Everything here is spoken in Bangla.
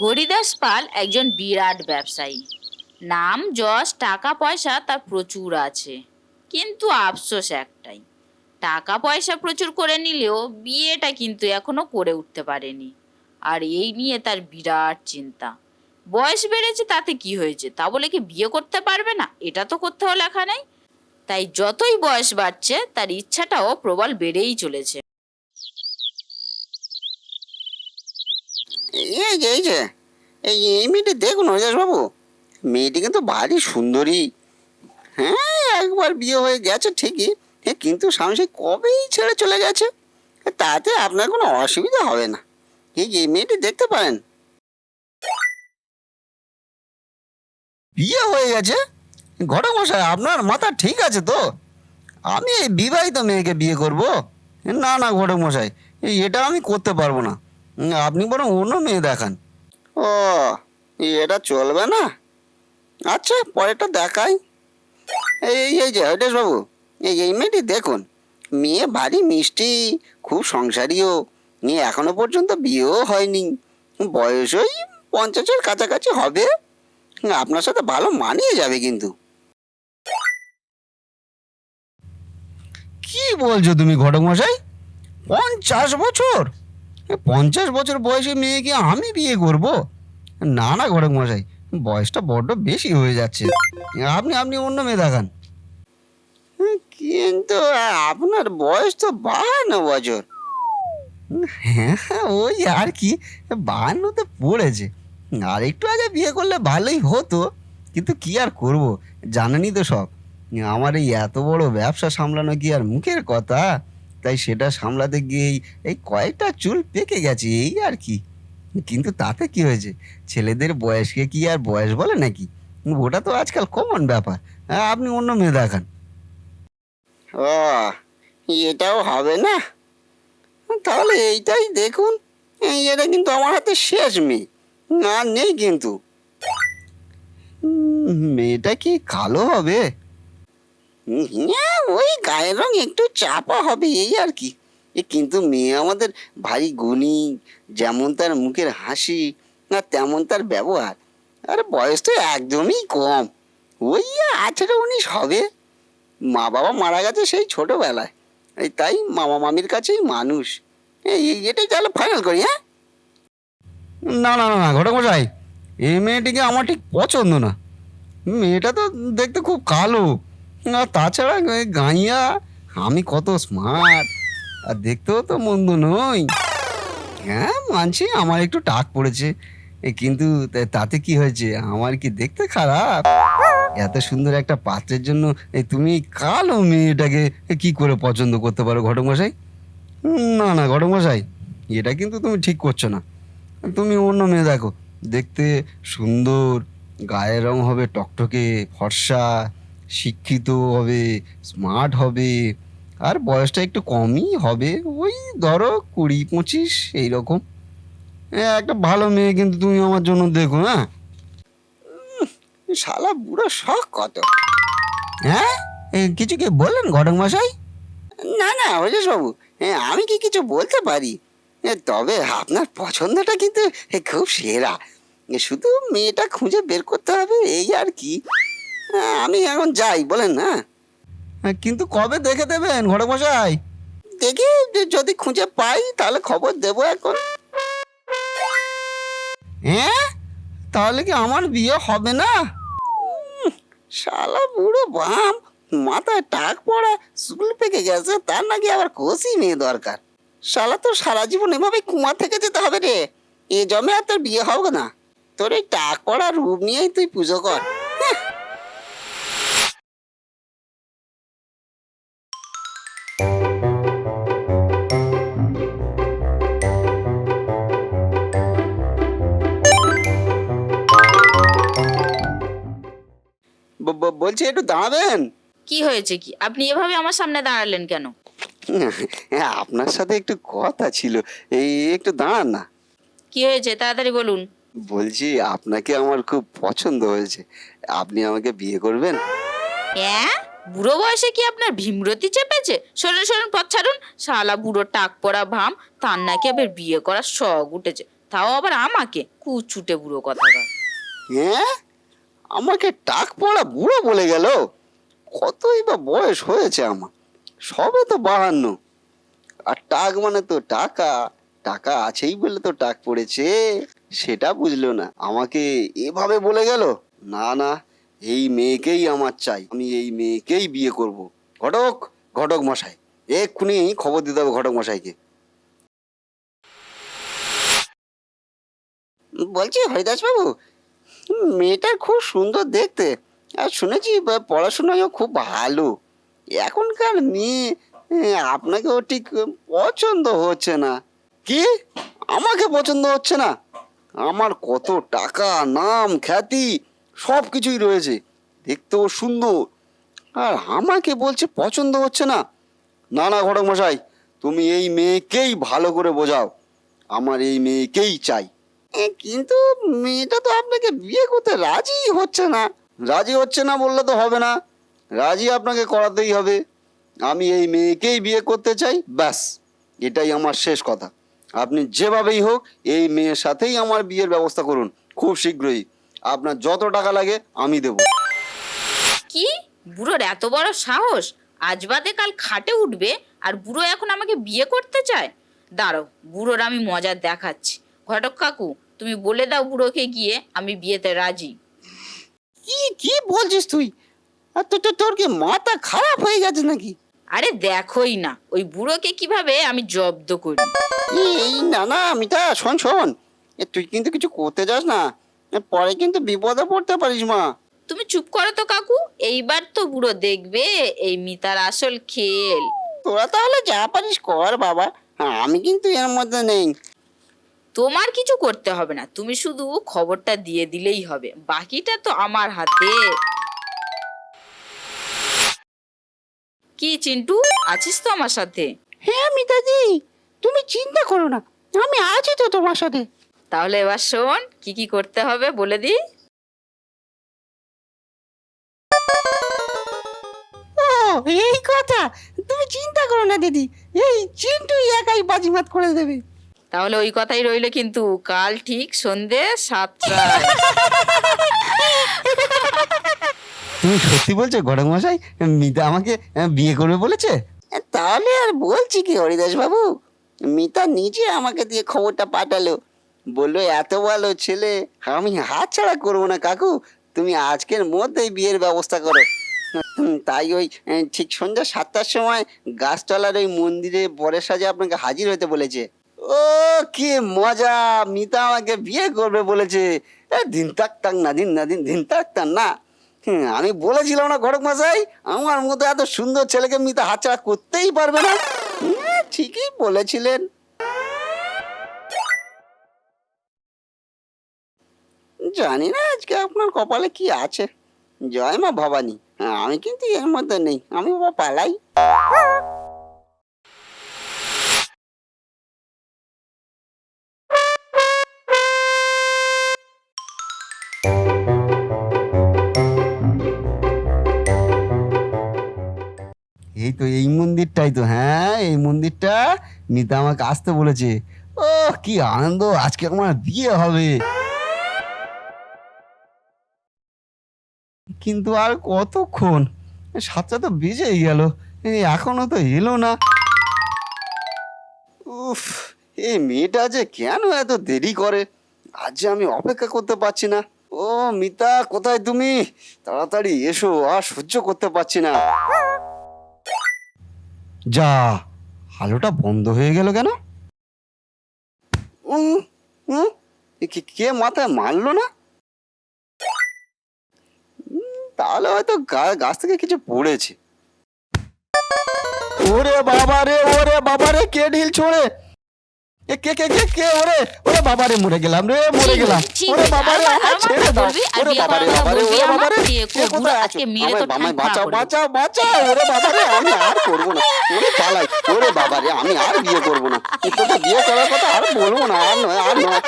হরিদাস পাল একজন বিরাট ব্যবসায়ী। নাম, যশ, টাকা, পয়সা তার প্রচুর আছে। কিন্তু আফসোস একটাই, টাকা, পয়সা প্রচুর করে নিলেও বিয়েটা কিন্তু এখনও করে উঠতে পারেনি। আর এই নিয়ে তার বিরাট চিন্তা। বয়স বেড়েছে তাতে কি হয়েছে? তা বলে কি বিয়ে করতে পারবে না? এটা তো কোথাও লেখা নেই। তাই যতই বয়স বাড়ছে, তার ইচ্ছাটাও প্রবল বেড়েই চলেছে। এই যে এই যে, এই এই মেয়েটি দেখুন বাবু, মেয়েটি কিন্তু ভারী সুন্দরী। হ্যাঁ একবার বিয়ে হয়ে গেছে ঠিকই হ্যাঁ কিন্তু স্বামী কবেই ছেড়ে চলে গেছে তাতে আপনার কোনো অসুবিধা হবে না। যে, এই মেয়েটি দেখতে পারেন। বিয়ে হয়ে গেছে? ঘটক মশাই, আপনার মাথা ঠিক আছে তো? আমি এই বিবাহিত মেয়েকে বিয়ে করব? না না, ঘটক মশাই, এটা আমি করতে পারব না। আপনি বরং অন্য মেয়ে দেখান। ও এটা চলবে না? আচ্ছা পরেরটা দেখাই। এই এই- যে হরিদাস বাবু এই এই মেয়েটি দেখুন মেয়ে ভারী মিষ্টি খুব সংসারীও নিয়ে এখনও পর্যন্ত বিয়েও হয়নি। বয়স ওই পঞ্চাশের কাছাকাছি হবে। আপনার সাথে ভালো মানিয়ে যাবে কিন্তু। কি বলছো তুমি ঘটক মশাই পঞ্চাশ বছর? পঞ্চাশ বছর বয়সে মেয়েকে আমি বিয়ে করব? না না, ঘটক মশাই, বয়সটা বড্ড বেশি হয়ে যাচ্ছে। আপনি আপনি অন্য মেয়ে দেখান। কিন্তু আপনার বয়স তো বাহান্ন বছর। হ্যাঁ ওই আর কি বাহান্নতে পড়েছে। আর একটু আগে বিয়ে করলে ভালোই হতো, কিন্তু কি আর করব, জানেনই তো সব। আমার এই এত বড় ব্যবসা সামলানো কি আর মুখের কথা? তাই সেটা সামলাতে গিয়েই এই কয়েকটা চুল পেকে গেছে এই আর কি। কিন্তু তাতে কি হয়েছে? ছেলেদের বয়সকে কি আর বয়স বলে নাকি? ওটা তো আজকাল কমন ব্যাপার। হ্যাঁ, আপনি অন্য মেয়ে দেখান। ও এটাও হবে না? তাহলে এইটাই দেখুন। এটা কিন্তু আমার হাতে শেষ মেয়ে। না নেই কিন্তু। মেয়েটা কি কালো হবে? হ্যাঁ ওই গায়ের রং একটু চাপা হবে, এই আর কি। এ কিন্তু মেয়ে আমাদের ভারী গুণী, যেমন তার মুখের হাসি, না তেমন তার ব্যবহার। আর বয়স তো একদমই কম। ওই আঠেরো উনিশ হবে। মা বাবা মারা গেছে সেই ছোটবেলায়। এই তাই মামা মামির কাছেই মানুষ। এই এটাই তাহলে ফাইনাল করি হ্যাঁ? না না না না, ঘটক মশাই, এই মেয়েটিকে আমার ঠিক পছন্দ না। মেয়েটা তো দেখতে খুব কালো। আর তাছাড়া ওই গাইয়া আমি কত স্মার্ট আর দেখতেও তো মন্দ নই। হ্যাঁ মানছি আমার একটু টাক পড়েছে। এ, কিন্তু তাতে কি হয়েছে? আমার কি দেখতে খারাপ? এত সুন্দর একটা পাত্রের জন্য এ, তুমি কালো মেয়েটাকে কি করে পছন্দ করতে পারো ঘটক মশাই? না না ঘটক মশাই এটা কিন্তু তুমি ঠিক করছ না। তুমি অন্য মেয়ে দেখো। দেখতে সুন্দর গায়ের রং হবে টকটকে ফর্সা শিক্ষিত হবে স্মার্ট হবে আর বয়সটা একটু কমই হবে। ওই ধরো কুড়ি পঁচিশ এইরকম। একটা ভালো মেয়ে কিন্তু তুমি আমার জন্য দেখো হ্যাঁ শালা বুড়ো শখ কত। হ্যাঁ? কিছু কি বললেন ঘটক মশাই? না না হরিশ বাবু আমি কি কিছু বলতে পারি? তবে আপনার পছন্দটা কিন্তু খুব সেরা। শুধু মেয়েটা খুঁজে বের করতে হবে এই আর কি। হ্যাঁ, আমি এখন যাই বলেন না কিন্তু কবে দেখে দেবেন ঘটক মশাই দেখি যদি খুঁজে পাই তাহলে খবর দেবো এখন। হ্যাঁ তাহলে কি আমার বিয়ে হবে না? শালা বুড়ো বাম মাথায় টাক পড়া চুল পেকে গেছে তার নাকি আবার কষি মেয়ে দরকার। শালা তো সারা জীবন এভাবে কুমার থেকে যেতে হবে রে। এ জমে আর তোর বিয়ে হবে না। তোর এই টাক পড়া রূপ নিয়েই তুই পুজো কর। বলছি একটু দাঁড়াবেন? কি হয়েছে কি? আপনি এভাবে আমার সামনে দাঁড়ালেন কেন? হ্যাঁ আপনার সাথে একটু কথা ছিল। এই একটু দাঁড়ান না। কি হয়েছে? তাড়াতাড়ি বলুন। বলছি আপনাকে আমার খুব পছন্দ হয়েছে। আপনি আমাকে বিয়ে করবেন? হ্যাঁ? বুড়ো বয়সে কি আপনার ভীমরতি চেপেছে? সরুন সরুন পথ ছাড়ুন। শালা বুড়ো টাক পড়া ভাম তার নাকি আবার বিয়ে করার শখ উঠেছে। তাও আবার আমাকে কুচুটে বুড়ো কথা হ্যাঁ? আমাকে টাক পড়া বুড়ো বলে গেল। কতই বা বয়স হয়েছে আমার। সবে তো বাহান্ন। আর টাক মানে তো টাকা। টাকা আছেই বলে তো টাক পড়েছে। সেটা বুঝলো না। আমাকে এভাবে বলে গেল, না না, এই মেয়েকেই আমার চাই। আমি এই মেয়েকেই বিয়ে করব। ঘটক ঘটক মশাই, এক্ষুনি খবর দিতে হবে ঘটক মশাইকে। বলছি হরিদাস বাবু মেয়েটা খুব সুন্দর দেখতে। আর শুনেছি পড়াশোনায়ও খুব ভালো। এখনকার মেয়ে আপনাকেও ঠিক পছন্দ হচ্ছে না। কি? আমাকে পছন্দ হচ্ছে না? আমার কত টাকা, নাম, খ্যাতি, সব কিছুই রয়েছে। দেখতেও সুন্দর। আর আমাকে বলছে পছন্দ হচ্ছে না। না না ঘটক মশাই তুমি এই মেয়েকেই ভালো করে বোঝাও। আমার এই মেয়েকেই চাই। কিন্তু মেয়েটা তো আপনাকে বিয়ে করতে রাজি হচ্ছে না। রাজি হচ্ছে না বললে তো হবে না। রাজি আপনাকে করাতেই হবে। আমি এই মেয়েকেই বিয়ে করতে চাই, ব্যাস। এটাই আমার শেষ কথা। আপনি যেভাবেই হোক, এই মেয়ের সাথেই আমার বিয়ের ব্যবস্থা করুন, খুব শীঘ্রই। আপনার যত টাকা লাগে, আমি দেবো। কি? বুড়োর এত বড় সাহস? আজ বাদে কাল খাটে উঠবে, আর বুড়ো এখন আমাকে বিয়ে করতে চায়? দাঁড়াও, বুড়োর আমি মজা দেখাচ্ছি। ঘটক কাকু তুমি বলে দাও বুড়োকে গিয়ে আমি বিয়েতে রাজি। কি কি বলছিস তুই? আর তো তোর কি মাথা খারাপ হয়ে গেছে নাকি? আরে দেখোই না ওই বুড়োকে কীভাবে আমি জব্দ করি? এই না না মিতা শোন শোন। এ, তুই কিন্তু কিছু করতে যাস না। এ, পরে কিন্তু বিপদে পড়তে পারিস মা। তুমি চুপ করো তো কাকু এইবার তো বুড়ো দেখবে এই মিতার আসল খেল। তোরা তাহলে যা পারিস কর বাবা। আমি কিন্তু এর মধ্যে নেই। তোমার কিছু করতে হবে না। তুমি শুধু খবরটা দিয়ে দিলেই হবে। বাকিটা তো আমার হাতে। কি চিন্টু আছিস তো আমার সাথে? হ্যাঁ মিতাদি। তুমি চিন্তা করো না। আমি আছি তো তোমার সাথে। তাহলে এবার শোন কি কি করতে হবে বলে দি। এই কথা। তুমি চিন্তা করো না দিদি। এই চিন্টুই একাই বাজিমাত করে দেবে। তাহলে ওই কথাই রইল কিন্তু কাল ঠিক সন্ধে সাতটায়। তুমি সত্যি বলছো গরম মশাই? মিতা আমাকে বিয়ে করবে বলেছে? তাহলে আর বলছি কি হরিদাস বাবু মিতা নিজে আমাকে দিয়ে খবরটা পাঠালো। বলল এত ভালো ছেলে আমি হাত ছাড়া করব না কাকু। তুমি আজকের মধ্যেই বিয়ের ব্যবস্থা করো। তাই ওই ঠিক সন্ধ্যা সাতটার সময় গাছতলার ওই মন্দিরে বরের সাজে আপনাকে হাজির হতে বলেছে। ও কি মজা! মিতা আমাকে বিয়ে করবে বলেছে। দিন তাক তাক না দিন না দিন দিন তাক তাক না। আমি বলেছিলাম না ঘটক মশাই আমার মতো এত সুন্দর ছেলেকে মিতা হাতছাড়া করতেই পারবে না। ঠিকই বলেছিলেন। জানি না আজকে আপনার কপালে কি আছে। জয় মা ভবানী হ্যাঁ, আমি কিন্তু এর মধ্যে নেই আমি বাবা পালাই। এই তো এই মন্দিরটাই তো হ্যাঁ এই মন্দিরটা মিতা আমাকে আসতে বলেছে। ও কি আনন্দ, আজকে আমার বিয়ে হবে। কিন্তু আর কতক্ষণ? সাতটা তো বেজেই গেল এখনও তো এলো না। উফ, এই মেয়েটা যে কেন এত দেরি করে? আজ আমি অপেক্ষা করতে পারছি না। ও মিতা, কোথায় তুমি? তাড়াতাড়ি এসো, আর সহ্য করতে পারছি না। যা, আলোটা বন্ধ হয়ে গেল কেন? কে মাথায় মারলো না? তাহলে হয়তো গাছ থেকে কিছু পড়েছে। ওরে বাবা রে ওরে বাবা রে কে ঢিল ছোড়ে? এ কে কে কে কে? ওরে ওরে বাবা রে মরে গেলাম রে মরে গেলাম। ওরে বাবা রে আমার- আমায় আমার ছেড়ে দাও ওরে বাবা রে বাবা রে ওরে বাবা রে আমার বিয়ে কে করব, কোথায় আজকে মেরে তো তোর বাঁচাও বাঁচাও বাঁচাও ওরে বাবা রে আমি আর করব না। ওরে পালাই ওরে বাবা রে আমি আর বিয়ে করব না। তোকে বিয়ে করার কথা আর বলব না আর নয় আর নয়।